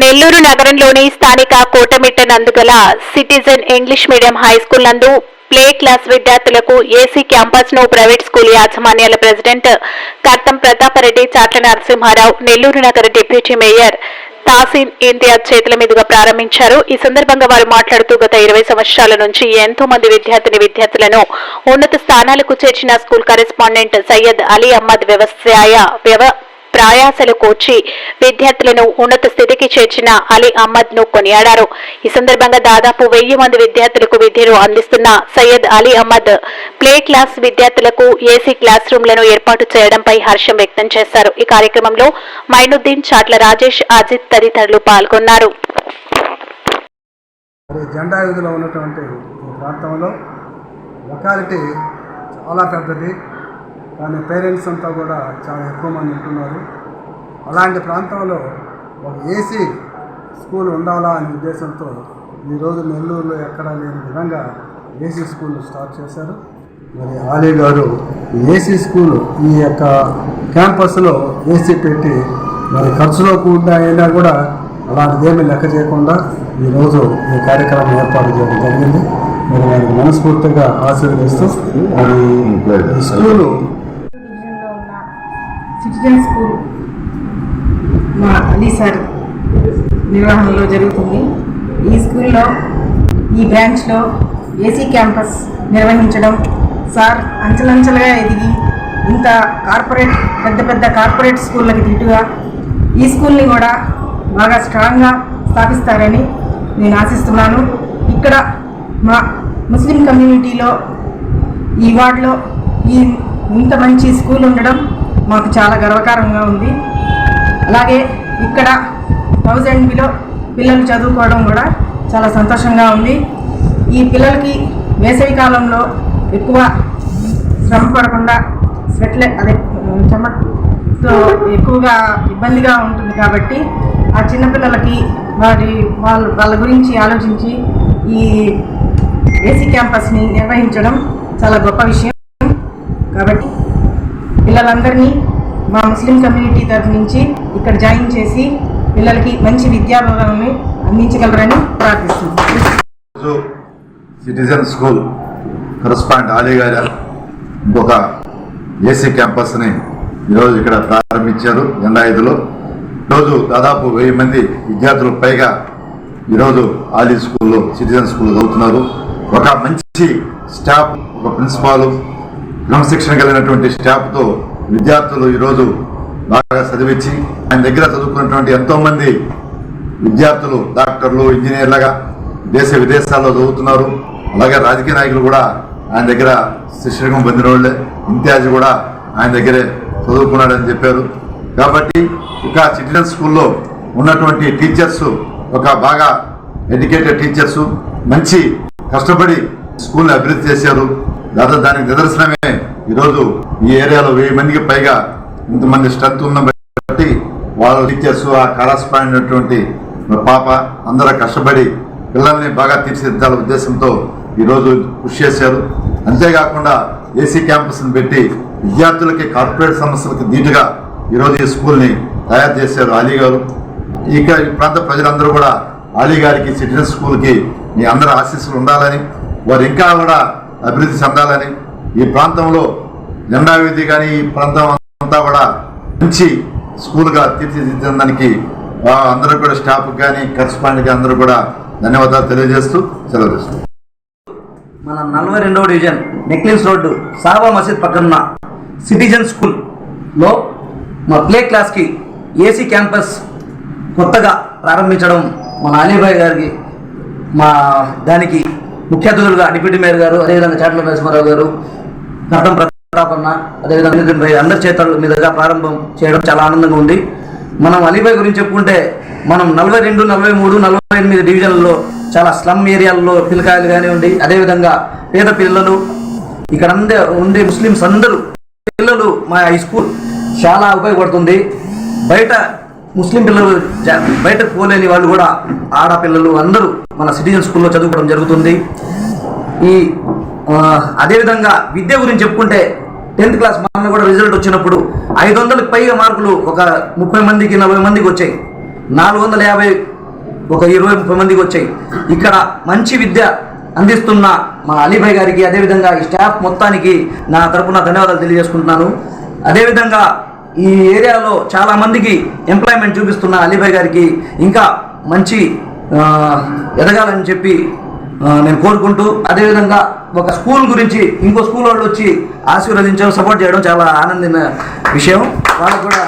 నెల్లూరు నగరంలోని స్థానిక Kotamitta నందుగల citizen English medium high school నందు ప్లే క్లాస్ విద్యార్థులకు ఏసీ క్యాంపస్ను ప్రైవేట్ స్కూల్ యాజమాన్యాల ప్రెసిడెంట్ కర్తం ప్రతాపరెడ్డి చాట్ల నరసింహారావు నెల్లూరు నగర డిప్యూటీ మేయర్ తాసీన్ ఇంతియాజ్ చేతుల మీదుగా ప్రారంభించారు. ఈ సందర్భంగా వారు మాట్లాడుతూ గత ఇరవై సంవత్సరాల నుంచి ఎంతో మంది విద్యార్థిని విద్యార్థులను ఉన్నత స్థానాలకు చేర్చిన స్కూల్ కరెస్పాండెంట్ సయ్యద్ అలీ అహ్మద్ వ్యవసాయ వ్యవ ప్రయాసలు కోర్చి విద్యార్థులను ఉన్నత స్థితికి చేర్చిన అలీ అహ్మద్ను కొనియాడారు. ఈ సందర్భంగా దాదాపు వెయ్యి మంది విద్యార్థులకు విద్యను అందిస్తున్న సయ్యద్ అలీ అహ్మద్ ప్లే క్లాస్ విద్యార్థులకు ఏసీ క్లాస్ రూమ్లను ఏర్పాటు చేయడంపై హర్షం వ్యక్తం చేశారు. ఈ కార్యక్రమంలో మైనుద్దీన్ చాట్ల రాజేష్ అజిత్ తదితరులు పాల్గొన్నారు. జెండా ఉన్నటువంటి ప్రాంతంలో లొకాలిటీ చాలా పెద్దది. దాని పేరెంట్స్ అంతా కూడా చాలా ఎక్కువ మంది ఉంటున్నారు. అలాంటి ప్రాంతంలో ఒక ఏసీ స్కూల్ ఉండాలా అనే ఉద్దేశంతో ఈరోజు నెల్లూరులో ఎక్కడా లేని విధంగా ఏసీ స్కూల్ స్టార్ట్ చేశారు. మరి ఆలీ గారు ఏసీ స్కూల్ ఈ యొక్క క్యాంపస్లో ఏసీ పెట్టి మరి ఖర్చులో కూడా అయినా కూడా అలాంటిదేమీ లెక్క చేయకుండా ఈరోజు ఈ కార్యక్రమం ఏర్పాటు చేయడం జరిగింది. మరి వారికి మనస్ఫూర్తిగా ఆశీర్వదిస్తూ మరి ఈ స్కూలు క్రిస్టియన్ స్కూల్ మా అలీ సార్ నిర్వహణలో జరుగుతుంది. ఈ స్కూల్లో ఈ బ్రాంచ్లో ఏసీ క్యాంపస్ నిర్వహించడం సార్ అంచెలంచెలుగా ఎదిగి ఇంత కార్పొరేట్ పెద్ద పెద్ద కార్పొరేట్ స్కూళ్ళకి దీటుగా ఈ స్కూల్ని కూడా బాగా స్ట్రాంగ్గా స్థాపిస్తారని నేను ఆశిస్తున్నాను. ఇక్కడ మా ముస్లిం కమ్యూనిటీలో ఈ వార్డులో ఈ ఇంత మంచి స్కూల్ ఉండడం మాకు చాలా గర్వకారంగా ఉంది. అలాగే ఇక్కడ థౌజండ్ బిలో పిల్లలు చదువుకోవడం కూడా చాలా సంతోషంగా ఉంది. ఈ పిల్లలకి వేసవి కాలంలో ఎక్కువ శ్రమ పడకుండా స్వెట్లే అదే చెమటతో ఎక్కువగా ఇబ్బందిగా ఉంటుంది కాబట్టి ఆ చిన్నపిల్లలకి వారి వాళ్ళ వాళ్ళ గురించి ఆలోచించి ఈ ఏసీ క్యాంపస్ని నిర్వహించడం చాలా గొప్ప విషయం. కాబట్టి పిల్లలందరినీ మా ముస్లిం కమ్యూనిటీ తరఫు నుంచి ఇక్కడ జాయిన్ చేసి పిల్లలకి మంచి విద్యాభాగాన్ని అందించగలరని ప్రార్థిస్తున్నాను రోజు సిటిజన్ స్కూల్ కరస్పాండ్ ఆలీ గారు ఇంకొక ఏసీ క్యాంపస్ని ఈరోజు ఇక్కడ ప్రారంభించారు జెండా ఐదులో ఈరోజు దాదాపు వెయ్యి మంది విద్యార్థులు పైగా ఈరోజు ఆలీ స్కూల్లో సిటిజన్ స్కూల్లో చదువుతున్నారు. ఒక మంచి స్టాఫ్ ఒక ప్రిన్సిపాల్ క్రమశిక్షణ కలిగినటువంటి స్టాఫ్తో విద్యార్థులు ఈరోజు బాగా చదివించి ఆయన దగ్గర చదువుకున్నటువంటి ఎంతోమంది విద్యార్థులు డాక్టర్లు ఇంజనీర్లుగా దేశ విదేశాల్లో చదువుతున్నారు. అలాగే రాజకీయ నాయకులు కూడా ఆయన దగ్గర శిక్షకం పొందిన వాళ్ళే ఇంతియాజ్ కూడా ఆయన దగ్గరే చదువుకున్నాడని చెప్పారు. కాబట్టి ఇక చిల్డ్రన్ స్కూల్లో ఉన్నటువంటి టీచర్స్ ఒక బాగా ఎడ్యుకేటెడ్ టీచర్స్ మంచి కష్టపడి స్కూల్ అభివృద్ధి చేశారు. దాదాపు దానికి నిదర్శనమే. ఈరోజు ఈ ఏరియాలో వెయ్యి మందికి పైగా ఇంతమంది స్ట్రెంత్ ఉన్న బట్టి వాళ్ళ టీచర్స్ ఆ కరస్పాండినటువంటి పాప అందరూ కష్టపడి పిల్లల్ని బాగా తీర్చిదిద్దాల ఉద్దేశంతో ఈరోజు కృషి చేశారు. అంతేకాకుండా ఏసీ క్యాంపస్ని పెట్టి విద్యార్థులకి కార్పొరేట్ సమస్యలకు ధీటుగా ఈరోజు ఈ స్కూల్ని తయారు చేశారు అలీ గారు. ఇక ప్రాంత ప్రజలందరూ కూడా అలీ గారికి సిటిజన్ స్కూల్కి మీ అందరి ఆశీస్సులు ఉండాలని వారు ఇంకా కూడా అభివృద్ధి చెందాలని ఈ ప్రాంతంలో జెండా కానీ ఈ ప్రాంతం అంతా కూడా మంచి స్కూల్గా తీర్చిదిద్దడానికి అందరూ కూడా స్టాఫ్ కానీ కరస్పాండ్కి అందరూ కూడా ధన్యవాదాలు తెలియజేస్తూ సెలవు మన నలభై రెండవ డివిజన్ నెక్లెస్ రోడ్డు సాబా మసీద్ పక్కన సిటిజన్ స్కూల్లో మా ప్లే క్లాస్కి ఏసీ క్యాంపస్ కొత్తగా ప్రారంభించడం మన అలీబాయ్ గారికి మా దానికి ముఖ్య అతిథులుగా డిప్యూటీ మేయర్ గారు అదేవిధంగా చాట్ల నరసింహారావు గారు కట్టం ప్రతాపన్న అదేవిధంగా అందరి చేతుల మీదుగా ప్రారంభం చేయడం చాలా ఆనందంగా ఉంది. మనం అలీబాయ్ గురించి చెప్పుకుంటే మనం నలభై రెండు నలభై మూడు నలభై ఎనిమిది డివిజన్లలో చాలా స్లమ్ ఏరియాల్లో పిల్లకాయలు కానివ్వండి అదేవిధంగా పేద పిల్లలు ఇక్కడ అందే ఉండే ముస్లిమ్స్ అందరూ పిల్లలు మా హై స్కూల్ చాలా ఉపయోగపడుతుంది. బయట ముస్లిం పిల్లలు బయటకు పోలేని వాళ్ళు కూడా ఆడపిల్లలు అందరూ మన సిటిజన్ స్కూల్లో చదువుకోవడం జరుగుతుంది. ఈ అదేవిధంగా విద్య గురించి చెప్పుకుంటే టెన్త్ క్లాస్ మొన్న కూడా రిజల్ట్ వచ్చినప్పుడు ఐదు వందలకు పైగా మార్కులు ఒక ముప్పై మందికి నలభై మందికి వచ్చాయి. నాలుగు వందల యాభై ఒక ఇరవై ముప్పై మందికి వచ్చాయి. ఇక్కడ మంచి విద్య అందిస్తున్న మా అలీభాయ్ గారికి అదేవిధంగా ఈ స్టాఫ్ మొత్తానికి నా తరపున ధన్యవాదాలు తెలియజేసుకుంటున్నాను. అదేవిధంగా ఈ ఏరియాలో చాలామందికి ఎంప్లాయ్మెంట్ చూపిస్తున్న అలీభాయ్ గారికి ఇంకా మంచి ఎదగాలని చెప్పి నేను కోరుకుంటూ అదేవిధంగా ఒక స్కూల్ గురించి ఇంకో స్కూల్ వాళ్ళు వచ్చి ఆశీర్వదించడం సపోర్ట్ చేయడం చాలా ఆనందిన విషయం. వాళ్ళకు కూడా